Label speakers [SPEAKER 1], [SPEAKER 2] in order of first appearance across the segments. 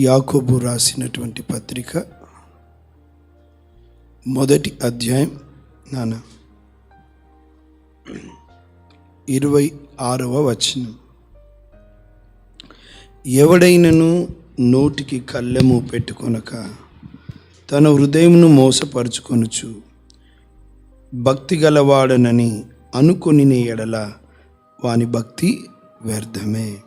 [SPEAKER 1] యాకోబు రాసినటువంటి పత్రిక మొదటి అధ్యాయం నాన్న ఇరవై ఆరవ వచనం. ఎవడైనను నోటికి కళ్ళెము పెట్టుకొనక తన హృదయమును మోసపరుచుకొనుచు భక్తి గలవాడనని అనుకుని ఎడల వాని భక్తి వ్యర్థమే.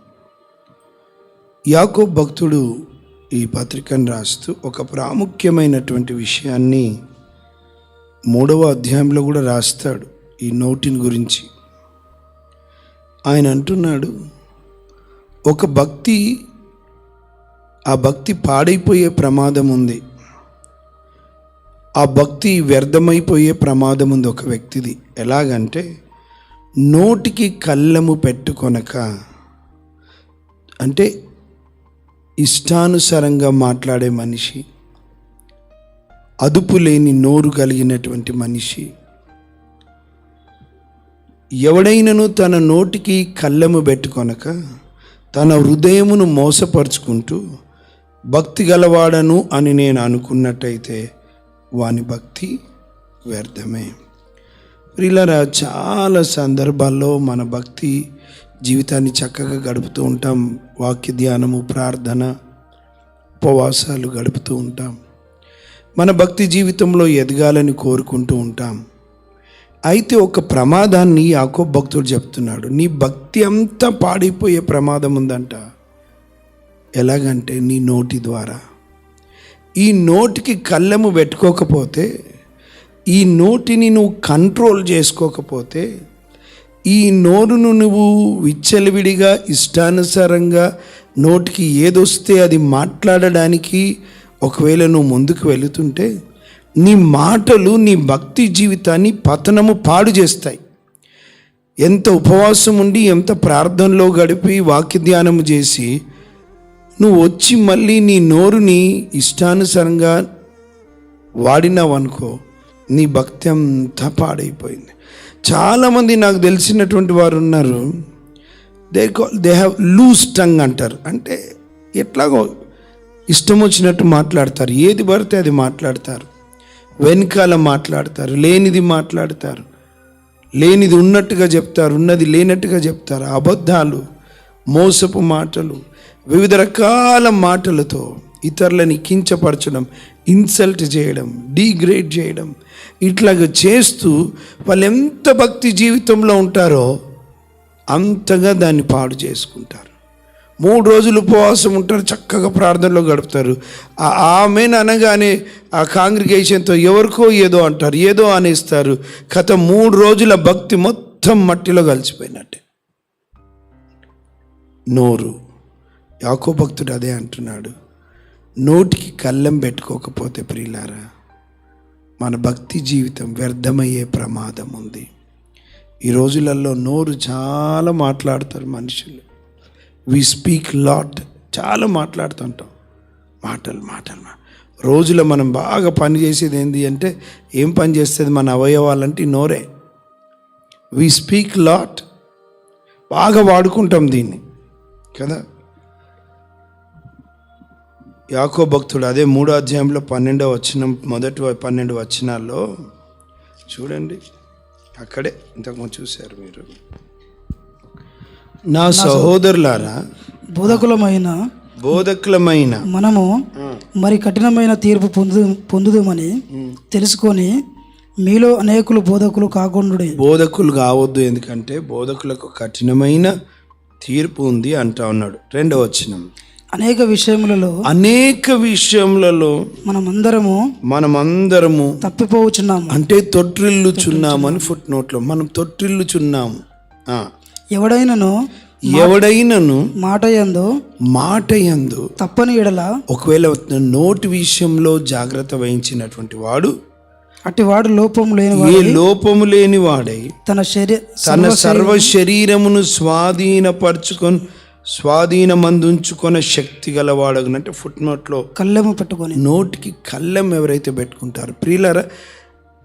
[SPEAKER 1] యాకో భక్తుడు ఈ పత్రికను రాస్తూ ఒక ప్రాముఖ్యమైనటువంటి విషయాన్ని మూడవ అధ్యాయంలో కూడా రాస్తాడు ఈ నోటిని గురించి. ఆయన అంటున్నాడు ఒక భక్తి ఆ భక్తి పాడైపోయే ప్రమాదం ఉంది. ఆ భక్తి వ్యర్థమైపోయే ప్రమాదం ఉంది ఒక వ్యక్తిది. ఎలాగంటే నోటికి కళ్ళము పెట్టుకొనక అంటే ఇష్టానుసారంగా మాట్లాడే మనిషి అదుపు లేని నోరు కలిగినటువంటి మనిషి ఎవడైనను తన నోటికి కళ్ళెము పెట్టుకొనక తన హృదయమును మోసపరుచుకుంటూ భక్తి గలవాడను అని నేను అనుకున్నట్టయితే వాని భక్తి వ్యర్థమే. ప్రియులరా చాలా సందర్భాల్లో మన భక్తి జీవితాన్ని చక్కగా గడుపుతూ ఉంటాం. వాక్య ధ్యానము ప్రార్థన ఉపవాసాలు గడుపుతూ ఉంటాం. మన భక్తి జీవితంలో ఎదగాలని కోరుకుంటూ ఉంటాం. అయితే ఒక ప్రమాదాన్ని యాకో భక్తుడు చెప్తున్నాడు. నీ భక్తి అంతా పాడైపోయే ప్రమాదం ఉందంట. ఎలాగంటే నీ నోటి ద్వారా. ఈ నోటికి కళ్ళెము పెట్టుకోకపోతే ఈ నోటిని నువ్వు కంట్రోల్ చేసుకోకపోతే ఈ నోరును నువ్వు విచ్చలవిడిగా ఇష్టానుసారంగా నోటికి ఏదొస్తే అది మాట్లాడడానికి ఒకవేళ నువ్వు ముందుకు వెళుతుంటే నీ మాటలు నీ భక్తి జీవితాన్ని పతనము పాడు చేస్తాయి. ఎంత ఉపవాసం ఉండి ఎంత ప్రార్థనలో గడిపి వాక్య ధ్యానము చేసి నువ్వు వచ్చి మళ్ళీ నీ నోరుని ఇష్టానుసారంగా వాడినావనుకో నీ భక్తి అంతా పాడైపోయింది. చాలామంది నాకు తెలిసినటువంటి వారు ఉన్నారు. They they have loose tongue అంటారు. అంటే ఎట్లాగో ఇష్టం వచ్చినట్టు మాట్లాడతారు. ఏది పడితే అది మాట్లాడతారు. వెనకాల మాట్లాడతారు. లేనిది మాట్లాడతారు. లేనిది ఉన్నట్టుగా చెప్తారు. ఉన్నది లేనట్టుగా చెప్తారు. అబద్ధాలు మోసపు మాటలు వివిధ రకాల మాటలతో ఇతరులని కించపరచడం ఇన్సల్ట్ చేయడం డీగ్రేడ్ చేయడం ఇట్లాగ చేస్తూ వాళ్ళు ఎంత భక్తి జీవితంలో ఉంటారో అంతగా దాన్ని పాడు చేసుకుంటారు. మూడు రోజులు ఉపవాసం ఉంటారు చక్కగా ప్రార్థనలో గడుపుతారు. ఆమెను అనగానే ఆ కాంగ్రిగేషన్తో ఎవరికో ఏదో అంటారు ఏదో అనేస్తారు. కథ మూడు రోజుల భక్తి మొత్తం మట్టిలో కలిసిపోయినట్టే. నోరు. యాకో భక్తుడు అదే అంటున్నాడు. నోటికి కళ్ళెం పెట్టుకోకపోతే ప్రియులారా మన భక్తి జీవితం వ్యర్థమయ్యే ప్రమాదం ఉంది. ఈ రోజులలో నోరు చాలా మాట్లాడతారు మనుషులు. వి స్పీక్ లాట్ చాలా మాట్లాడుతుంటాం. మాటలు మాటలు మా- రోజులో మనం బాగా పని చేసేది ఏంటి అంటే ఏం పని చేస్తుంది మన అవయవాలంటే నోరే. వి స్పీక్ లాట్ బాగా వాడుకుంటాం దీన్ని. కదా? యాకో భక్తుడు అదే మూడో అధ్యాయంలో పన్నెండో వచ్చిన మొదటి పన్నెండు వచనాల్లో చూడండి. అక్కడే ఇంతకుముందు చూశారు మీరు. నా సహోదరులారా
[SPEAKER 2] బోధకులమైన
[SPEAKER 1] బోధకులమైన
[SPEAKER 2] మనము మరి కఠినమైన తీర్పు పొందు పొందుదామని తెలుసుకొని మీలో అనేకులు బోధకులు కాకుండా
[SPEAKER 1] బోధకులు కావద్దు ఎందుకంటే బోధకులకు కఠినమైన తీర్పు ఉంది అంటా ఉన్నాడు. రెండో వచనం.
[SPEAKER 2] అనేక విషయములలో
[SPEAKER 1] అనేక విషయములలో
[SPEAKER 2] మనమందరము
[SPEAKER 1] మనమందరము
[SPEAKER 2] తప్పిపోవచ్చున్నాము
[SPEAKER 1] అంటే తొట్టిల్లుచున్నామని ఫుట్ నోట్లో మనం తొట్టిల్లుచున్నాము.
[SPEAKER 2] ఎవడైనను
[SPEAKER 1] ఎవడైనను
[SPEAKER 2] మాట యందు
[SPEAKER 1] మాట యందు
[SPEAKER 2] తప్పని ఎడల
[SPEAKER 1] ఒకవేళ నోటి విషయంలో జాగ్రత్త వహించినటువంటి వాడు
[SPEAKER 2] అటివాడు లోపం లేని
[SPEAKER 1] ఏ లోపము లేని వాడై
[SPEAKER 2] తన శరీర
[SPEAKER 1] తన సర్వ శరీరమును స్వాధీనపరచుకొని స్వాధీనమందుంచుకొన శక్తి గలవాడగనంటే ఫుట్ నోట్లో
[SPEAKER 2] కళ్ళెము పెట్టుకొని.
[SPEAKER 1] నోటికి కళ్ళెం ఎవరైతే పెట్టుకుంటారో. ప్రియులరా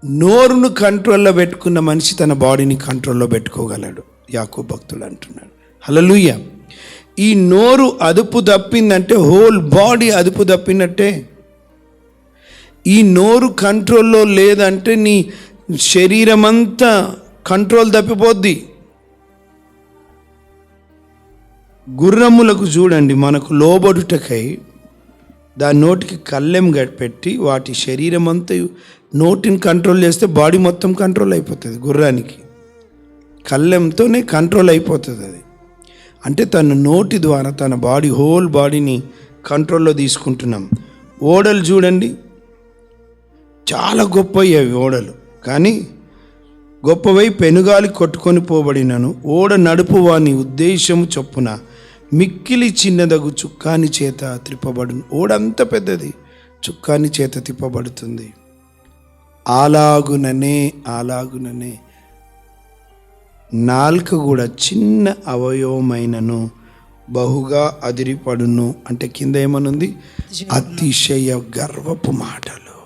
[SPEAKER 1] నోరును కంట్రోల్లో పెట్టుకున్న మనిషి తన బాడీని కంట్రోల్లో పెట్టుకోగలడు. యాకో భక్తుడు అంటున్నాడు. హలలుయ్య ఈ నోరు అదుపు తప్పిందంటే హోల్ బాడీ అదుపు తప్పినట్టే. ఈ నోరు కంట్రోల్లో లేదంటే నీ శరీరం అంతా కంట్రోల్ తప్పిపోద్ది. గుర్రములకు చూడండి మనకు లోబడుటకై దాని నోటికి కళ్ళెం పెట్టి వాటి శరీరం అంతా నోటిని కంట్రోల్ చేస్తే బాడీ మొత్తం కంట్రోల్ అయిపోతుంది గుర్రానికి. కళ్ళెంతోనే కంట్రోల్ అయిపోతుంది అది. అంటే తన నోటి ద్వారా తన బాడీ హోల్ బాడీని కంట్రోల్లో తీసుకుంటున్నాం. ఓడలు చూడండి చాలా గొప్పవి అవి ఓడలు. కానీ గొప్పవై పెనుగాలి కొట్టుకొని పోబడినను. ఓడ నడుపు వాని ఉద్దేశము చొప్పున మిక్కిలి చిన్నదగు చుక్కాని చేత త్రిప్పబడును ఓడంత పెద్దది చుక్కాని చేత తిప్పబడుతుంది. అలాగుననే అలాగుననే నాలుక కూడా చిన్న అవయవమైనను బహుగా అదిరిపడును అంటే కింద ఏమనుంది? అతిశయ గర్వపు మాటలు.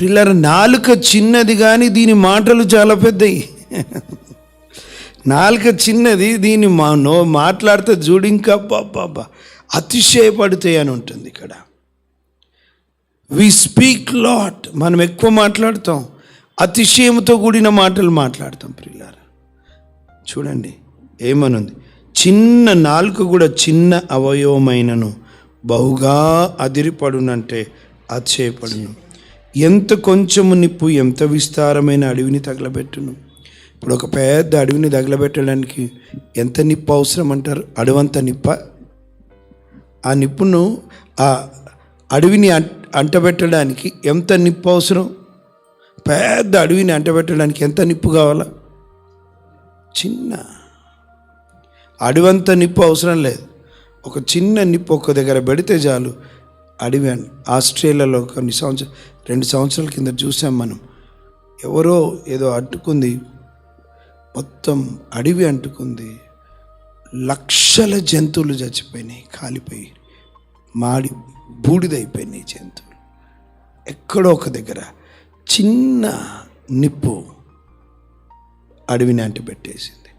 [SPEAKER 1] పిల్లల నాలుక చిన్నది కానీ దీని మాటలు చాలా పెద్దవి నాలుక చిన్నది దీన్ని మా నో మాట్లాడితే చూడు ఇంకా బాబా అతిశయపడితే అని ఉంటుంది ఇక్కడ. వి స్పీక్ లాట్ మనం ఎక్కువ మాట్లాడతాం. అతిశయంతో కూడిన మాటలు మాట్లాడతాం ప్రియులారా. చూడండి ఏమనుంది? చిన్న నాలుక కూడా చిన్న అవయవమైనను బహుగా అదిరిపడునంటే అతిశయపడును. ఎంత కొంచెము నిప్పు ఎంత విస్తారమైన అడవిని తగలబెట్టును? ఇప్పుడు ఒక పెద్ద అడవిని తగలబెట్టడానికి ఎంత నిప్పు అవసరం అంటారు? అడవంత నిప్ప? ఆ నిప్పును ఆ అడవిని అంటబెట్టడానికి ఎంత నిప్పు అవసరం? పెద్ద అడవిని అంటబెట్టడానికి ఎంత నిప్పు కావాలా? చిన్న. అడవంత నిప్పు అవసరం లేదు. ఒక చిన్న నిప్పు ఒక్క దగ్గర పెడితే చాలు. అడవి ఆస్ట్రేలియాలో కొన్ని సంవత్సరం రెండు సంవత్సరాల కింద చూసాం మనం. ఎవరో ఏదో అడ్డుకుంది. మొత్తం అడవి అంటుకుంది. లక్షల జంతువులు చచ్చిపోయినాయి కాలిపోయి మాడి బూడిదైపోయినాయి జంతువులు. ఎక్కడో ఒక దగ్గర చిన్న నిప్పు అడవిని అంటి పెట్టేసింది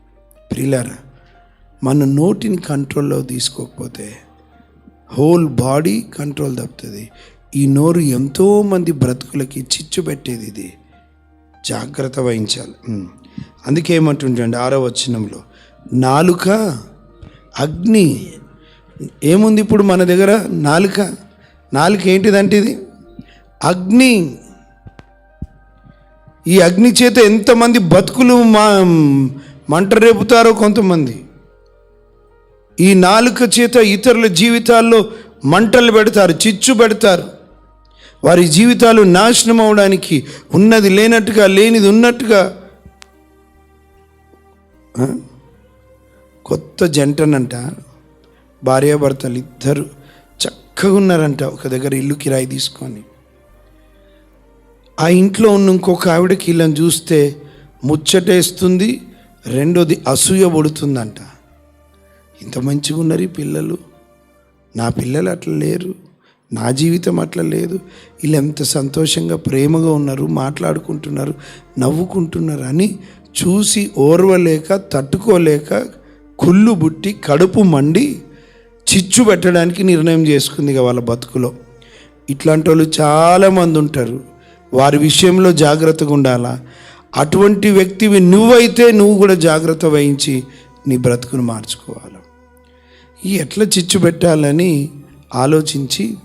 [SPEAKER 1] ప్రియులారా మన నోటిని కంట్రోల్లో తీసుకోకపోతే హోల్ బాడీ కంట్రోల్ తప్పుతుంది. ఈ నోరు ఎంతోమంది బ్రతుకులకి చిచ్చు పెట్టేది ఇది. జాగ్రత్త వహించాలి. అందుకే ఏమంటుంటండి ఆరో వచనంలో నాలుక అగ్ని. ఏముంది ఇప్పుడు మన దగ్గర? నాలుక. నాలుక ఏంటిదంటే ఇది అగ్ని. ఈ అగ్ని చేత ఎంతమంది బతుకులు మా మంట రేపుతారో కొంతమంది. ఈ నాలుక చేత ఇతరుల జీవితాల్లో మంటలు పెడతారు చిచ్చు పెడతారు. వారి జీవితాలు నాశనం అవడానికి ఉన్నది లేనట్టుగా లేనిది ఉన్నట్టుగా కొత్త జంటనంట భార్యాభర్తలు ఇద్దరు చక్కగా ఉన్నారంట ఒక దగ్గర ఇల్లు కిరాయి తీసుకొని. ఆ ఇంట్లో ఉన్న ఇంకొక ఆవిడకి వీళ్ళని చూస్తే ముచ్చటేస్తుంది రెండోది అసూయ పడుతుందంట. ఇంత మంచిగా ఉన్నారు ఈ పిల్లలు. నా పిల్లలు అట్లా లేరు నా జీవితం అట్లా లేదు. వీళ్ళు ఎంత సంతోషంగా ప్రేమగా ఉన్నారు మాట్లాడుకుంటున్నారు నవ్వుకుంటున్నారు అని చూసి ఓర్వలేక తట్టుకోలేక కుళ్ళు బుట్టి కడుపు మండి చిచ్చు పెట్టడానికి నిర్ణయం చేసుకుంది ఇక వాళ్ళ బతుకులో. ఇట్లాంటి వాళ్ళు చాలామంది ఉంటారు వారి విషయంలో జాగ్రత్తగా ఉండాలా? అటువంటి వ్యక్తివి నువ్వైతే నువ్వు కూడా జాగ్రత్త వహించి నీ బ్రతుకును మార్చుకోవాలి? ఈ ఎట్లా చిచ్చు పెట్టాలని ఆలోచించి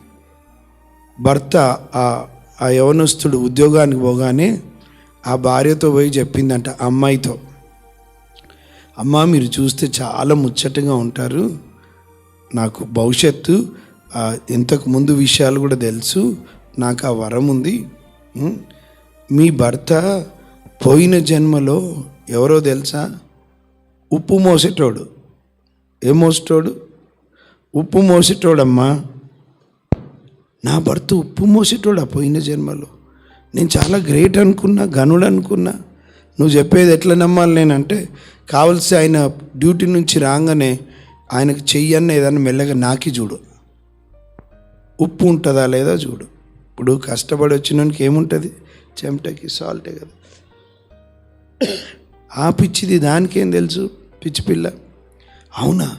[SPEAKER 1] భర్త ఆ ఆ యవనస్తుడు ఉద్యోగానికి పోగానే ఆ భార్యతో పోయి చెప్పిందంట అమ్మాయితో. అమ్మ మీరు చూస్తే చాలా ముచ్చటగా ఉంటారు. నాకు భవిష్యత్తు ఇంతకు ముందు విషయాలు కూడా తెలుసు. నాకు ఆ వరం ఉంది. మీ భర్త పోయిన జన్మలో ఎవరో తెలుసా? ఉప్పు మోసేటోడు. ఏ మోసేటోడు? ఉప్పు మోసేటోడమ్మా. నా భర్త ఉప్పు మోసేటోడా పోయిన జన్మలో? నేను చాలా గ్రేట్ అనుకున్నా గనుడు అనుకున్నా. నువ్వు చెప్పేది ఎట్లా నమ్మాలి నేనంటే కావలసి ఆయన డ్యూటీ నుంచి రాగానే ఆయనకు చెయ్యన్న ఏదన్నా మెల్లగా నాకి చూడు. ఉప్పు ఉంటుందా లేదా చూడు. ఇప్పుడు కష్టపడి వచ్చినానికి ఏముంటుంది? చెమటకి సాల్టే కదా. ఆ పిచ్చిది దానికేం తెలుసు పిచ్చి పిల్ల? అవునా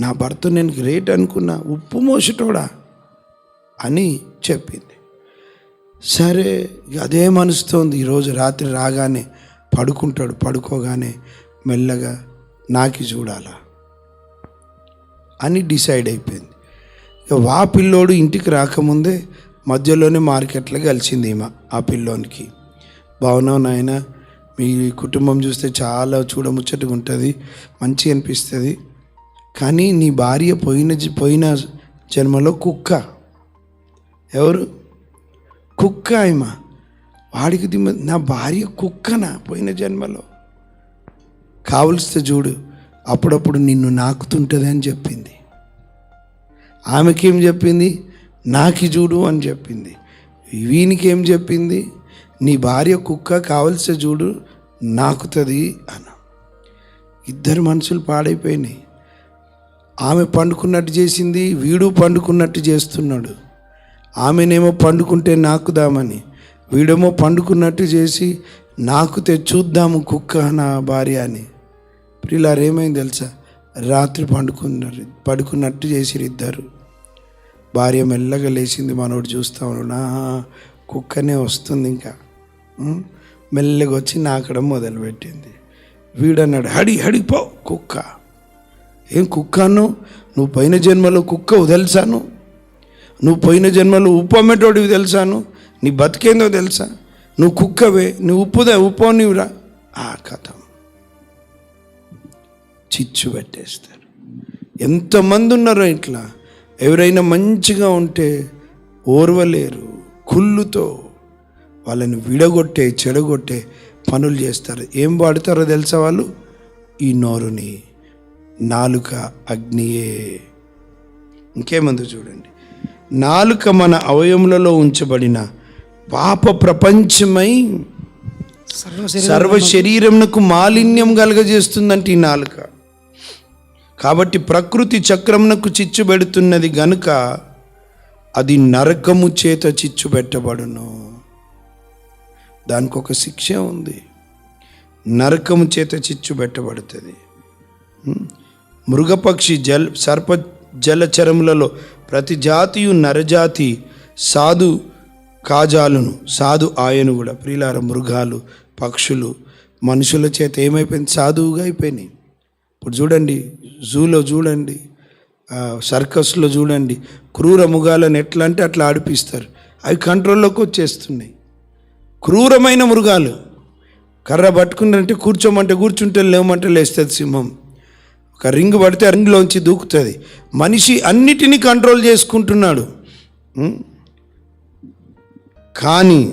[SPEAKER 1] నా భర్త నేను గ్రేట్ అనుకున్నా ఉప్పు మోసటోడా? అని చెప్పింది. సరే ఇక అదే మనసుతోంది. ఈరోజు రాత్రి రాగానే పడుకుంటాడు పడుకోగానే మెల్లగా నాకి చూడాలా? అని డిసైడ్ అయిపోయింది. ఇక వా పిల్లోడు ఇంటికి రాకముందే మధ్యలోనే మార్కెట్లో కలిసింది ఈమె ఆ పిల్లోనికి. బాగున్నావు నాయన మీ కుటుంబం చూస్తే చాలా చూడముచ్చటగా ఉంటుంది మంచి అనిపిస్తుంది. కానీ నీ భార్య పోయిన పోయిన జన్మలో కుక్క. ఎవరు? కుక్క ఆయమ వాడికి దిమ్మ. నా భార్య కుక్కనా పోయిన జన్మలో? కావలిస్తే చూడు అప్పుడప్పుడు నిన్ను నాకుతుంటుంది అని చెప్పింది. ఆమెకేం చెప్పింది? నాకి చూడు అని చెప్పింది. వీనికి ఏం చెప్పింది? నీ భార్య కుక్క కావలిస్తే చూడు నాకుతుంది అన్న. ఇద్దరు మనుషులు పాడైపోయినాయి. ఆమె పండుకున్నట్టు చేసింది వీడు పండుకున్నట్టు చేస్తున్నాడు. ఆమెనేమో పండుకుంటే నాకుదామని వీడేమో పండుకున్నట్టు చేసి నాకు చూద్దాము కుక్క నా భార్య అని. ప్రిలారు ఏమైంది తెలుసా? రాత్రి పండుకున్నారు పడుకున్నట్టు చేసిరు ఇద్దరు. భార్య మెల్లగా లేచింది మనోడు చూస్తా ఉన్నాడు. కుక్కనే వస్తుంది ఇంకా. మెల్లగా వచ్చి నాకడం మొదలుపెట్టింది. వీడన్నాడు హడి హడిపో కుక్క. ఏం కుక్క అన్నావు? నువ్వు పైన జన్మలో కుక్క తెలుసాను నువ్వు పోయిన జన్మలో ఉప్పు అమ్మేటోడివి తెలుసాను నీ బతికేందో తెలుసా? నువ్వు కుక్కవే నువ్వు ఉప్పుదే? ఉప్పు నీవురా? ఆ కథ. చిచ్చు పెట్టేస్తారు. ఎంతమంది ఉన్నారో ఇట్లా. ఎవరైనా మంచిగా ఉంటే ఓర్వలేరు కుళ్ళుతో వాళ్ళని విడగొట్టే చెడగొట్టే పనులు చేస్తారు. ఏం వాడతారో తెలుసా వాళ్ళు? ఈ నోరుని నాలుక అగ్నియే. ఇంకేముందో చూడండి. నాలుక మన అవయములలో ఉంచబడిన పాప ప్రపంచమై
[SPEAKER 2] సర్వ
[SPEAKER 1] శరీరమునకు మాలిన్యం కలగజేస్తుందంటే ఈ నాలుక. కాబట్టి ప్రకృతి చక్రమునకు చిచ్చు పెడుతున్నది గనుక అది నరకము చేత చిచ్చు పెట్టబడును. దానికి ఒక శిక్ష ఉంది. నరకము చేత చిచ్చు పెట్టబడుతుంది? మృగపక్షి జల్ సర్ప జలచరములలో ప్రతి జాతియు నరజాతి సాధు కాజాలును సాధు ఆయను కూడా. ప్రియులార మృగాలు పక్షులు మనుషుల చేత ఏమైపోయింది? సాధువుగా అయిపోయినాయి. ఇప్పుడు చూడండి జూలో చూడండి సర్కస్లో చూడండి క్రూర మృగాలను ఎట్లా అంటే అట్లా ఆడిపిస్తారు. అవి కంట్రోల్లోకి వచ్చేస్తున్నాయి. క్రూరమైన మృగాలు. కర్ర పట్టుకున్నారంటే కూర్చోమంటే కూర్చుంటే లేవమంటే లేస్తుంది సింహం. ఒక రింగ్ పడితే రింగ్లోంచి దూకుతుంది. మనిషి అన్నిటినీ కంట్రోల్ చేసుకుంటున్నాడు. కానీ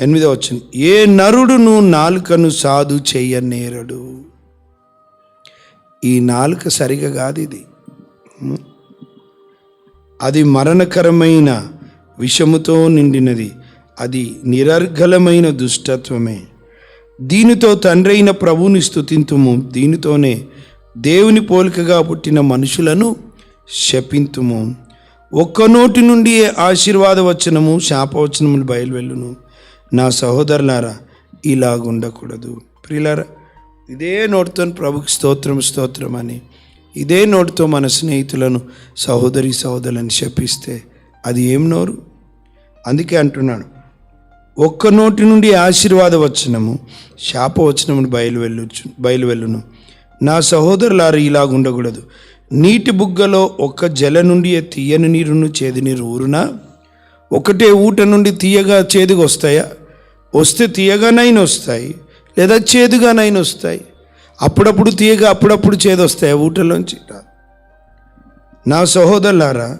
[SPEAKER 1] ఎనిమిదో వచ్చింది ఏ నరుడును నాలుకను సాధు చెయ్యనేరడు ఈ నాలుక సరిగా కాదు ఇది. అది మరణకరమైన విషముతో నిండినది. అది నిరర్గలమైన దుష్టత్వమే. దీనితో తండ్రి అయిన ప్రభువుని స్థుతింతుము దీనితోనే దేవుని పోలికగా పుట్టిన మనుషులను శపింతుము. ఒక్క నోటి నుండి ఆశీర్వాద వచనము శాపవచనములు బయలువెళ్ళును. నా సహోదరులారా ఇలాగుండకూడదు. ప్రియులారా ఇదే నోటితో ప్రభుకి స్తోత్రం స్తోత్రం అని. ఇదే నోటితో మన స్నేహితులను సహోదరి సహోదరులను శపిస్తే అది ఏం నోరు? అందుకే అంటున్నాడు ఒక్క నోటి నుండి ఆశీర్వాద వచనము శాపవచనమును బయలువెళ్ళు బయలువెళ్ళును. నా సహోదరులారు ఇలాగ ఉండకూడదు. నీటి బుగ్గలో ఒక్క జల నుండి తీయని నీరును చేదు నీరు ఊరునా? ఒకటే ఊట నుండి తీయగా చేదుగా వస్తాయా? వస్తే తీయగానైనా వస్తాయి లేదా చేదుగానైనా వస్తాయి. అప్పుడప్పుడు తీయగా అప్పుడప్పుడు చేదు వస్తాయి ఊటలోంచి? నా సహోదరులారా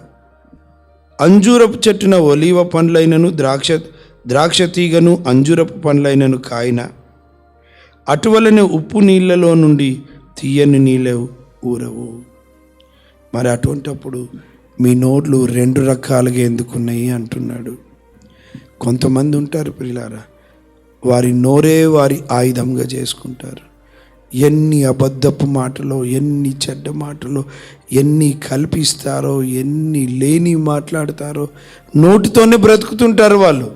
[SPEAKER 1] అంజూరపు చెట్టున ఒలీవ పండ్లైనను ద్రాక్ష ద్రాక్ష తీగను అంజూరపు పండ్లైనను కాయన? అటువలనే ఉప్పు నీళ్ళలో నుండి తీయని నీళ్ళు ఊరవు. మరి అటువంటప్పుడు మీ నోట్లు రెండు రకాలుగా ఎందుకున్నాయి అంటున్నాడు. కొంతమంది ఉంటారు పిల్లారా వారి నోరే వారి ఆయుధంగా చేసుకుంటారు. ఎన్ని అబద్ధపు మాటలో ఎన్ని చెడ్డ మాటలో ఎన్ని కల్పిస్తారో ఎన్ని లేని మాట్లాడతారో నోటితోనే బ్రతుకుతుంటారు వాళ్ళు.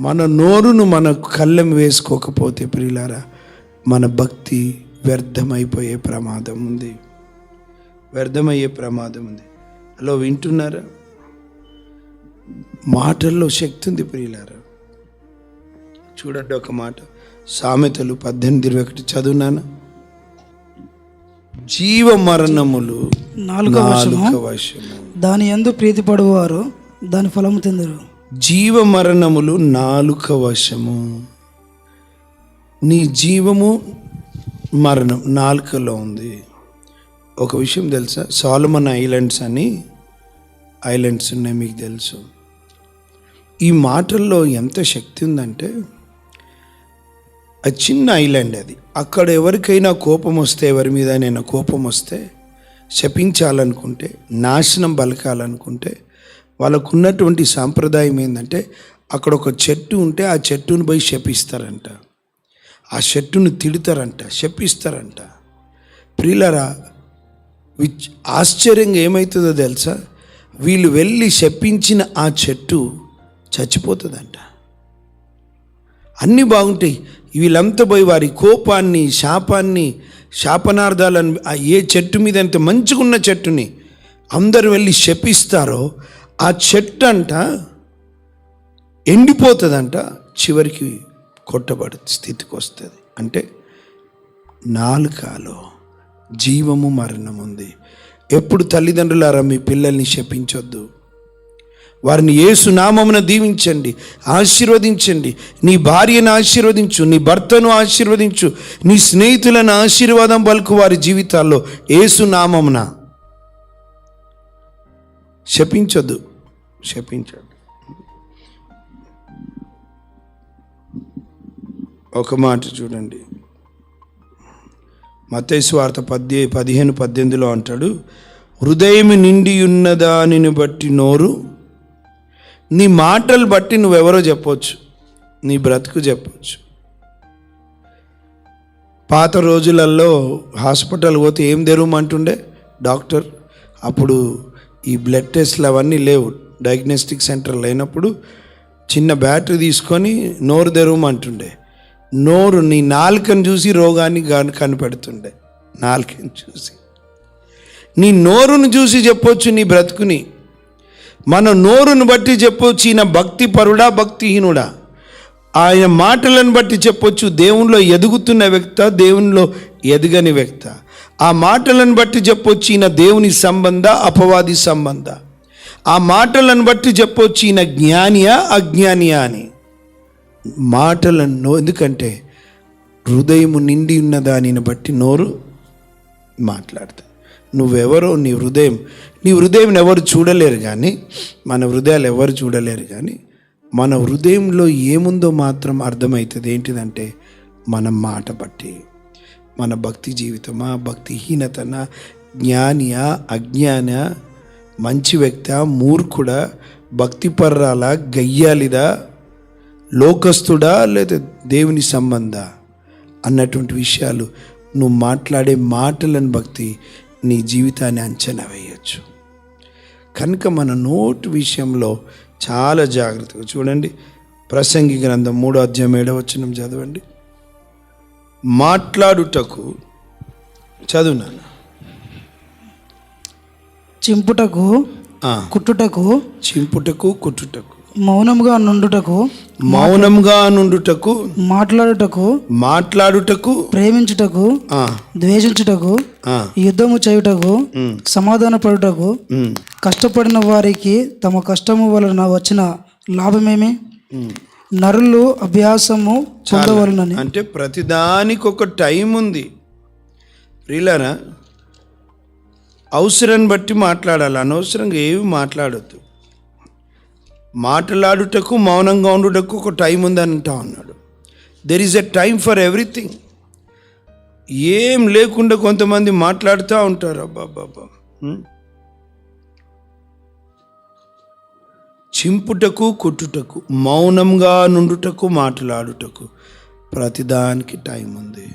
[SPEAKER 1] మన నోరును మన కళ్ళెం వేసుకోకపోతే ప్రియులారా మన భక్తి వ్యర్థమైపోయే ప్రమాదం ఉంది. వ్యర్థమయ్యే ప్రమాదం ఉంది. హలో వింటున్నారా? మాటల్లో శక్తి ఉంది ప్రియులారా. చూడండి ఒక మాట. సామెతలు పద్దెనిమిది ఇరవై ఒకటి చదువునాను? జీవ మరణములు
[SPEAKER 2] నాలుగవ
[SPEAKER 1] వశము
[SPEAKER 2] దాని యందు ప్రీతిపడువారు దాని ఫలము తిందరు.
[SPEAKER 1] జీవ మరణములు నాలుక వశము నీ జీవము మరణం నాలుకలో ఉంది. ఒక విషయం తెలుసా? సాలమన్ ఐలాండ్స్ అని ఐలాండ్స్ ఉన్నాయి మీకు తెలుసు. ఈ మాటల్లో ఎంత శక్తి ఉందంటే అది చిన్న ఐలాండ్ అది. అక్కడ ఎవరికైనా కోపం వస్తే ఎవరి మీద నేను కోపం వస్తే శపించాలనుకుంటే నాశనం పలకాలనుకుంటే వాళ్ళకు ఉన్నటువంటి సాంప్రదాయం ఏంటంటే అక్కడ ఒక చెట్టు ఉంటే ఆ చెట్టును పోయి శపిస్తారంట. ఆ చెట్టును తిడతారంట శపిస్తారంట. ప్రియులరా విచ్ ఆశ్చర్యంగా ఏమవుతుందో తెలుసా? వీళ్ళు వెళ్ళి శపించిన ఆ చెట్టు చచ్చిపోతుందంట. అన్నీ బాగుంటాయి. వీళ్ళంతా పోయి వారి కోపాన్ని శాపాన్ని శాపనార్థాలను ఏ చెట్టు మీద ఎంత మంచిగున్న చెట్టుని అందరు వెళ్ళి శపిస్తారో ఆ చెట్టు అంట ఎండిపోతుందంట చివరికి. కొట్టబడి స్థితికి వస్తుంది అంటే నాలుకలో జీవము మరణం ఉంది ఎప్పుడు తల్లిదండ్రులారా మీ పిల్లల్ని శపించొద్దు. వారిని యేసు నామమున దీవించండి ఆశీర్వదించండి. నీ భార్యను ఆశీర్వదించు నీ భర్తను ఆశీర్వదించు నీ స్నేహితులను ఆశీర్వాదం పలుకు వారి జీవితాల్లో ఏసు నామమున. శపించొద్దు శపించద్దు. ఒక మాట చూడండి. మతేసు వార్త పద్దే పదిహేను పద్దెనిమిదిలో అంటాడు హృదయం నిండి ఉన్న దానిని బట్టి నోరు నీ మాటలు బట్టి నువ్వెవరో చెప్పవచ్చు నీ బ్రతుకు చెప్పవచ్చు పాత రోజులలో హాస్పిటల్ పోతే ఏం తెరవమంటుండే? డాక్టర్ అప్పుడు ఈ బ్లడ్ టెస్ట్లు అవన్నీ లేవు. డయాగ్నోస్టిక్ సెంటర్ లేనప్పుడు చిన్న బ్యాటరీ తీసుకొని నోరు తెరవమంటుండే. నోరు నీ నాలుకను చూసి రోగాన్ని కనిపెడుతుండే. నాలుకను చూసి. నీ నోరును చూసి చెప్పొచ్చు నీ బ్రతుకుని. మన నోరును బట్టి చెప్పొచ్చు ఈయన భక్తి పరుడా భక్తిహీనుడా. ఆయన మాటలను బట్టి చెప్పొచ్చు దేవునిలో ఎదుగుతున్న వ్యక్త దేవునిలో ఎదగని వ్యక్త. ఆ మాటలను బట్టి చెప్పొచ్చు ఈయన దేవుని సంబంధ అపవాది సంబంధ. ఆ మాటలను బట్టి చెప్పొచ్చు ఈయన జ్ఞానియా అజ్ఞానియా అని. మాటలను ఎందుకంటే హృదయము నిండి ఉన్న దానిని బట్టి నోరు మాట్లాడతాయి నువ్వెవరో నీ హృదయం నీ హృదయం ఎవరు చూడలేరు కానీ మన హృదయాలు ఎవరు చూడలేరు కానీ మన హృదయంలో ఏముందో మాత్రం అర్థమవుతుంది. ఏంటిదంటే మన మాట బట్టి మన భక్తి జీవితమా భక్తిహీనతన జ్ఞానియా అజ్ఞాన మంచి వ్యక్త మూర్ఖుడా భక్తిపర్రాల గయ్యాలిదా లోకస్తుడా లేదా దేవుని సంబంధ అన్నటువంటి విషయాలు నువ్వు మాట్లాడే మాటలను బట్టి నీ జీవితాన్ని అంచనా వేయచ్చు. కనుక మన నోటు విషయంలో చాలా జాగ్రత్తగా చూడండి. ప్రసంగి గ్రంథం మూడో అధ్యాయం ఏడవ వచనం చదవండి. మాట్లాడుటకు చదువునాను
[SPEAKER 2] చింపుటకు కుట్టుటకు
[SPEAKER 1] చింపుటకు కుట్టుటకు.
[SPEAKER 2] మౌనముగా నుండుటకు
[SPEAKER 1] మౌనంగా నుండుటకు
[SPEAKER 2] మాట్లాడుటకు
[SPEAKER 1] మాట్లాడుటకు
[SPEAKER 2] ప్రేమించుటకు ద్వేషించుటకు యుద్ధము చేయుటకు సమాధాన పడుటకు కష్టపడిన వారికి తమ కష్టము వలన వచ్చిన లాభమేమి. నరులు అభ్యాసము పొందవలనని.
[SPEAKER 1] అంటే ప్రతిదానికి ఒక టైం ఉంది. ప్రియులారా అవసరాన్ని బట్టి మాట్లాడాలి. అనవసరంగా ఏవి మాట్లాడొద్దు. మాట్లాడుటకు మౌనంగా ఉండుటకు ఒక టైం ఉందని అంటా ఉన్నాడు there is a time for everything ఏం లేకుండా కొంతమంది మాట్లాడుతూ ఉంటారు. అబ్బాబ్బాబ్బా. చింపుటకు కుట్టుటకు మౌనంగా నుండుటకు మాట్లాడుటకు ప్రతిదానికి టైం ఉంది.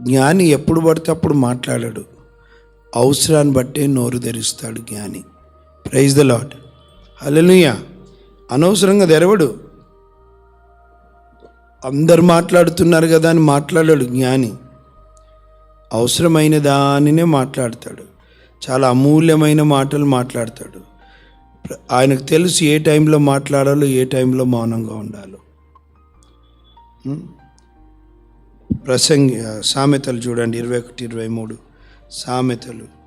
[SPEAKER 1] జ్ఞాని ఎప్పుడు పడితే అప్పుడు మాట్లాడాడు. అవసరాన్ని బట్టే నోరు తెరుస్తాడు జ్ఞాని. ప్రైజ్ ద లాడ్ హలో అనవసరంగా తెరవడు అందరు మాట్లాడుతున్నారు కదా అని మాట్లాడాడు జ్ఞాని. అవసరమైన దానినే మాట్లాడతాడు. చాలా అమూల్యమైన మాటలు మాట్లాడతాడు. ఆయనకు తెలుసు ఏ టైంలో మాట్లాడాలో ఏ టైంలో మౌనంగా ఉండాలో. ప్రసంగి సామెతలు చూడండి ఇరవై ఒకటి ఇరవై మూడు. సామెతలు.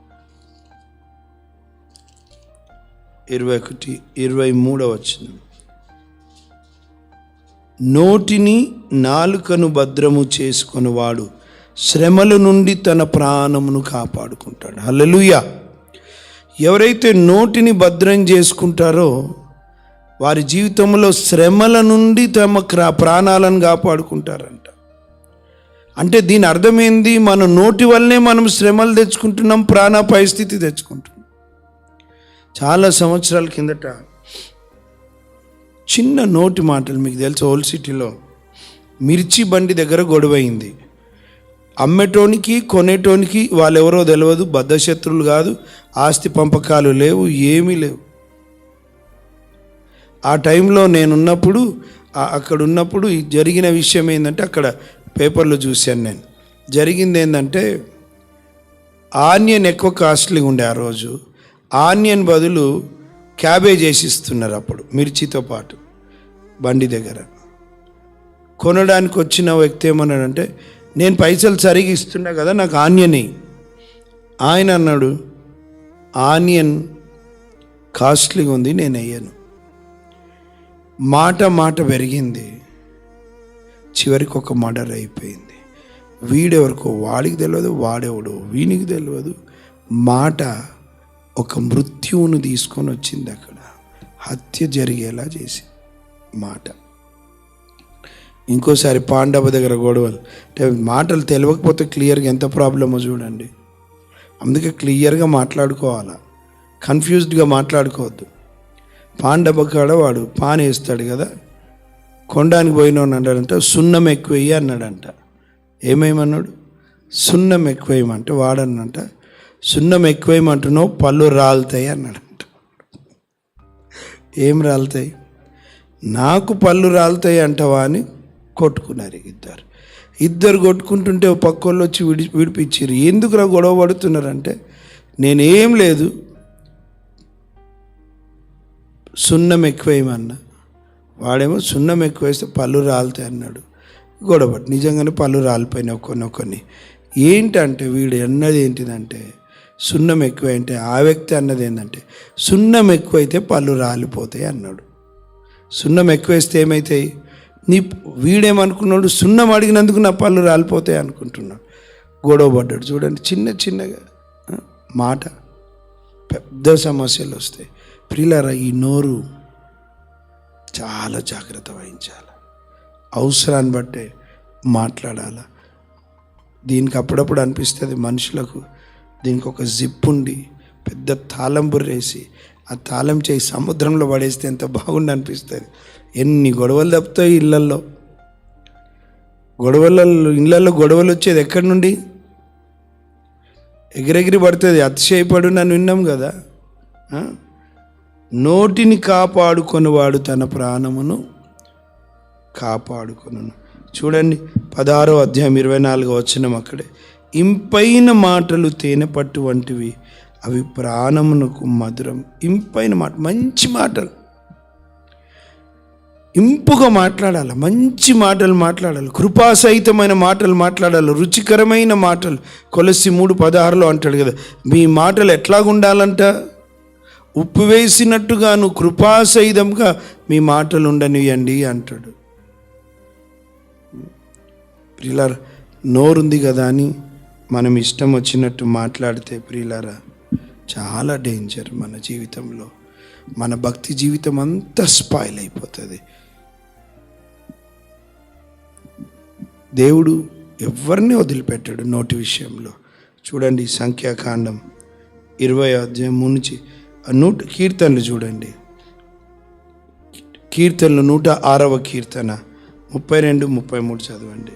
[SPEAKER 1] ఇరవై ఒకటి ఇరవై మూడవ వచ్చింది నోటిని నాలుకను భద్రము చేసుకొని వాడు శ్రమల నుండి తన ప్రాణమును కాపాడుకుంటాడు. హలలుయ ఎవరైతే నోటిని భద్రం చేసుకుంటారో వారి జీవితంలో శ్రమల నుండి తమ ప్రాణాలను కాపాడుకుంటారంట. అంటే దీని అర్థమైంది మన నోటి వల్లనే మనం శ్రమలు తెచ్చుకుంటున్నాం ప్రాణ పరిస్థితి తెచ్చుకుంటున్నాం. చాలా సంవత్సరాల కిందట చిన్న నోటి మాటలు మీకు తెలుసు ఓల్డ్ సిటీలో మిర్చి బండి దగ్గర గొడవైంది. అమ్మేటోనికి కొనేటోనికి వాళ్ళెవరో తెలియదు బద్ధశత్రులు కాదు ఆస్తి పంపకాలు లేవు ఏమీ లేవు. ఆ టైంలో నేనున్నప్పుడు అక్కడ ఉన్నప్పుడు జరిగిన విషయం ఏంటంటే అక్కడ పేపర్లో చూశాను నేను. జరిగింది ఏంటంటే ఆనియన్ ఎక్కువ కాస్ట్లీ ఉండే ఆ రోజు. ఆనియన్ బదులు క్యాబేజ్ వేసి ఇస్తున్నారు అప్పుడు మిర్చితో పాటు బండి దగ్గర. కొనడానికి వచ్చిన వ్యక్తి ఏమన్నాడంటే నేను పైసలు సరిగా ఇస్తున్నా కదా నాకు ఆనియన్ ఆయన అన్నాడు ఆనియన్ కాస్ట్లీగా ఉంది నేను అయ్యాను మాట మాట పెరిగింది. చివరికి ఒక మర్డర్ అయిపోయింది. వీడెవరికో వాడికి తెలియదు వాడెవడు వీనికి తెలియదు మాట ఒక మృత్యువును తీసుకొని వచ్చింది అక్కడ. హత్య జరిగేలా చేసి మాట. ఇంకోసారి పాండవ దగ్గర గొడవలు. అంటే మాటలు తెలియకపోతే క్లియర్గా ఎంత ప్రాబ్లమో చూడండి. అందుకే క్లియర్గా మాట్లాడుకోవాలా. కన్ఫ్యూజ్డ్గా మాట్లాడుకోవద్దు. పాండవ కాడ వాడు పాన్ వేస్తాడు కదా. కొండానికి పోయినోడు అన్నాడంట సున్నం ఎక్కువ అన్నాడంట. ఏమేమన్నాడు? సున్నం ఎక్కువ వేయమంటే వాడన్నంట. సున్నం ఎక్కువేయమంటున్నావు పళ్ళు రాలుతాయి అన్నాడు. ఏం రాలుతాయి? నాకు పళ్ళు రాలుతాయి అంటవా అని కొట్టుకున్నారు ఇద్దరు. ఇద్దరు కొట్టుకుంటుంటే పక్కోళ్ళు వచ్చి విడి విడిపించారు ఎందుకురా గొడవ పడుతున్నారంటే నేనేం లేదు సున్నం ఎక్కువేయమన్నా. వాడేమో సున్నం ఎక్కువ వేస్తే పళ్ళు రాలుతాయి అన్నాడు. గొడవ నిజంగానే పళ్ళు రాలిపోయినాయి కొన్ని కొన్ని ఏంటంటే వీడు అన్నది ఏంటిదంటే సున్నం ఎక్కువ అంటే ఆ వ్యక్తి అన్నది ఏంటంటే సున్నం ఎక్కువైతే పళ్ళు రాలిపోతాయి అన్నాడు. సున్నం ఎక్కువేస్తే ఏమవుతాయి నీ వీడేమనుకున్నాడు సున్నం అడిగినందుకు నా పళ్ళు రాలిపోతాయి అనుకుంటున్నాడు. గొడవ పడ్డాడు. చూడండి చిన్న చిన్నగా మాట పెద్ద సమస్యలు వస్తాయి. ప్రియులరా ఈ నోరు చాలా జాగ్రత్త వహించాలి. అవసరాన్ని బట్టే మాట్లాడాలి. దీనికి అప్పుడప్పుడు అనిపిస్తుంది మనుషులకు దీనికి ఒక జిప్ ఉండి పెద్ద తాళం బుర్రేసి ఆ తాళం చేయి సముద్రంలో పడేస్తే ఎంత బాగుండి అనిపిస్తుంది ఎన్ని గొడవలు తప్పుతాయి ఇళ్ళల్లో గొడవలలో ఇళ్ళల్లో గొడవలు వచ్చేది ఎక్కడి నుండి? ఎగిరెగిరి పడుతుంది అతిశయపడు నన్ను విన్నాం కదా. నోటిని కాపాడుకొనివాడు తన ప్రాణమును కాపాడుకొను చూడండి పదహారో అధ్యాయం ఇరవై నాలుగో వచ్చినం అక్కడే. ఇంపైన మాటలు తేనె పట్టు వంటివి అవి ప్రాణమునకు మధురం. ఇంపైన మాట మంచి మాటలు. ఇంపుగా మాట్లాడాలి మంచి మాటలు మాట్లాడాలి. కృపాసహితమైన మాటలు మాట్లాడాలి రుచికరమైన మాటలు. కొలసి మూడు పదహారులో అంటాడు కదా మీ మాటలు ఎట్లాగుండాలంట? ఉప్పు వేసినట్టుగాను కృపాసహితంగా మీ మాటలు ఉండనియండి అంటాడు. ప్రియులారా నోరుంది కదా అని మనం ఇష్టం వచ్చినట్టు మాట్లాడితే ప్రియులారా చాలా డేంజర్ మన జీవితంలో. మన భక్తి జీవితం అంతా స్పాయిల్ అయిపోతుంది. దేవుడు ఎవరిని వదిలిపెట్టాడు నోటి విషయంలో? చూడండి సంఖ్యాకాండం ఇరవై అధ్యాయం నుంచి నూట కీర్తనలు చూడండి. కీర్తనలు నూట ఆరవ కీర్తన ముప్పై రెండు ముప్పై మూడు చదవండి.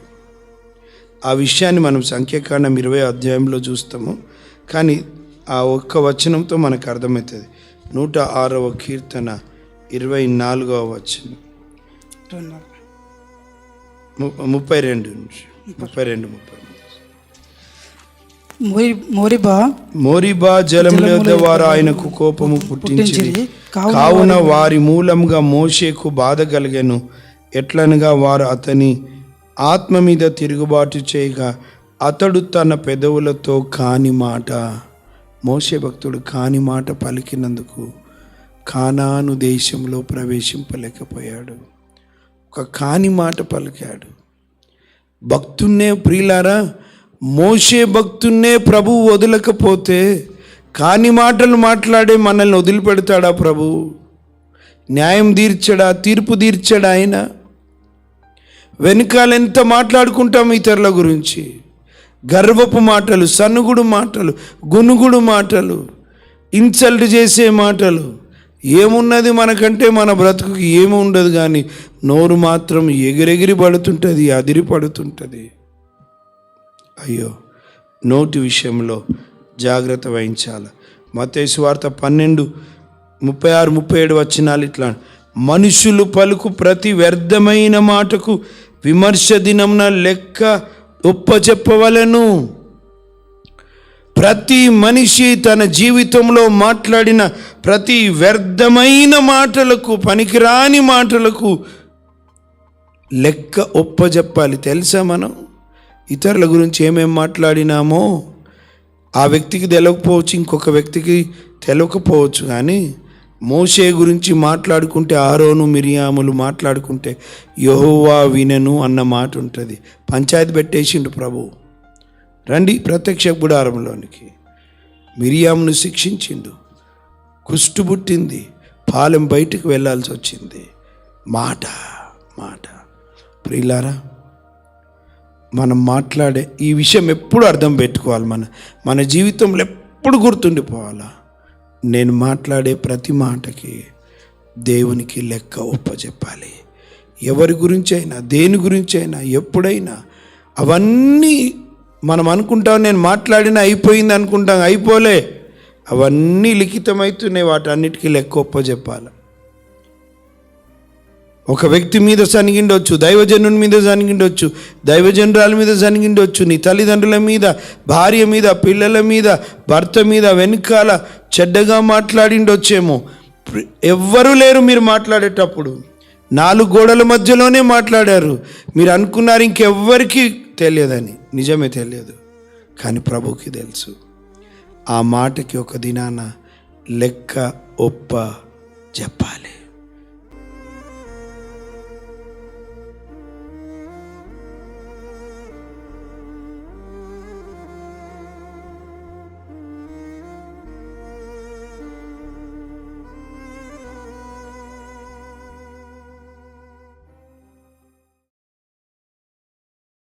[SPEAKER 1] ఆ విషయాన్ని మనం సంఖ్యాకాండం ఇరవై అధ్యాయంలో చూస్తాము. కానీ ఆ ఒక్క వచనంతో మనకు అర్థమవుతుంది. నూట ఆరవ కీర్తన ఇరవై నాలుగవ వచనం. ముప్పై రెండు ముప్పై రెండు ముప్పై
[SPEAKER 2] మోరిబా
[SPEAKER 1] మోరిబా జలముల ఆయనకు కోపము.
[SPEAKER 2] కావున
[SPEAKER 1] కావున వారి మూలంగా మోషేకు బాధ కలిగెను. ఎట్లనగా వారు అతని ఆత్మ మీద తిరుగుబాటు చేయగా అతడు తన పెదవులతో కాని మాట మోషే భక్తుడు కాని మాట పలికినందుకు కానాను దేశంలో ప్రవేశింపలేకపోయాడు. ఒక కాని మాట పలికాడు. భక్తున్నే ప్రియులారా మోషే భక్తున్నే ప్రభు వదలకపోతే కాని మాటలు మాట్లాడే మనల్ని వదిలిపెడతాడా ప్రభు? న్యాయం తీర్చడా తీర్పు తీర్చడా ఆయన? వెనకాల ఎంత మాట్లాడుకుంటాం ఇతరుల గురించి? గర్వపు మాటలు సనుగుడు మాటలు గునుగుడు మాటలు ఇన్సల్ట్ చేసే మాటలు. ఏమున్నది మనకంటే మన బ్రతుకుకి ఏమి ఉండదు కానీ నోరు మాత్రం ఎగిరెగిరి పడుతుంటుంది అదిరి పడుతుంటుంది. అయ్యో నోటి విషయంలో జాగ్రత్త వహించాలి. మతేసు వార్త పన్నెండు ముప్పై ఆరు ముప్పై ఏడు వచ్చినాలు ఇట్లా. మనుషులు పలుకు ప్రతి వ్యర్థమైన మాటకు విమర్శ దినంన లెక్క ఒప్ప చెప్పవలను ప్రతి మనిషి తన జీవితంలో మాట్లాడిన ప్రతి వ్యర్థమైన మాటలకు పనికిరాని మాటలకు లెక్క ఒప్పజెప్పాలి. తెలుసా మనం? ఇతరుల గురించి ఏమేం మాట్లాడినామో ఆ వ్యక్తికి తెలియకపోవచ్చు ఇంకొక వ్యక్తికి తెలియకపోవచ్చు కానీ మోషే గురించి మాట్లాడుకుంటే ఆరోను మిరియాములు మాట్లాడుకుంటే యహోవా వినను అన్న మాట ఉంటుంది. పంచాయతీ పెట్టేసిండు ప్రభు. రండి ప్రత్యక్ష గుడారంలోనికి మిరియామును శిక్షించిండు. కుష్టు పుట్టింది. పాలెం బయటకు వెళ్ళాల్సి వచ్చింది. మాట మాట. ప్రియులారా మనం మాట్లాడే ఈ విషయం ఎప్పుడు అర్థం పెట్టుకోవాలి మన మన జీవితంలో ఎప్పుడు గుర్తుండిపోవాలా? నేను మాట్లాడే ప్రతి మాటకి దేవునికి లెక్క ఒప్పచెప్పాలి ఎవరి గురించి అయినా దేని గురించి అయినా ఎప్పుడైనా అవన్నీ మనం అనుకుంటాం నేను మాట్లాడినా అయిపోయింది అనుకుంటాం అయిపోలే. అవన్నీ లిఖితమవుతున్నాయి వాటన్నిటికీ లెక్క ఒప్పచెప్పాలి ఒక వ్యక్తి మీద సనిగిండొచ్చు దైవజనుని మీద సనిగిండొచ్చు దైవజనురాల మీద సనిగిండొచ్చు నీ తల్లిదండ్రుల మీద భార్య మీద పిల్లల మీద భర్త మీద వెనకాల చెడ్డగా మాట్లాడిండొచ్చేమో. ఎవ్వరూ లేరు మీరు మాట్లాడేటప్పుడు. నాలుగు గోడల మధ్యలోనే మాట్లాడారు. మీరు అనుకున్నారు ఇంకెవ్వరికీ తెలియదని. నిజమే తెలియదు కానీ ప్రభుకి తెలుసు. ఆ మాటకి ఒక దినాన లెక్క ఒప్ప చెప్పాలి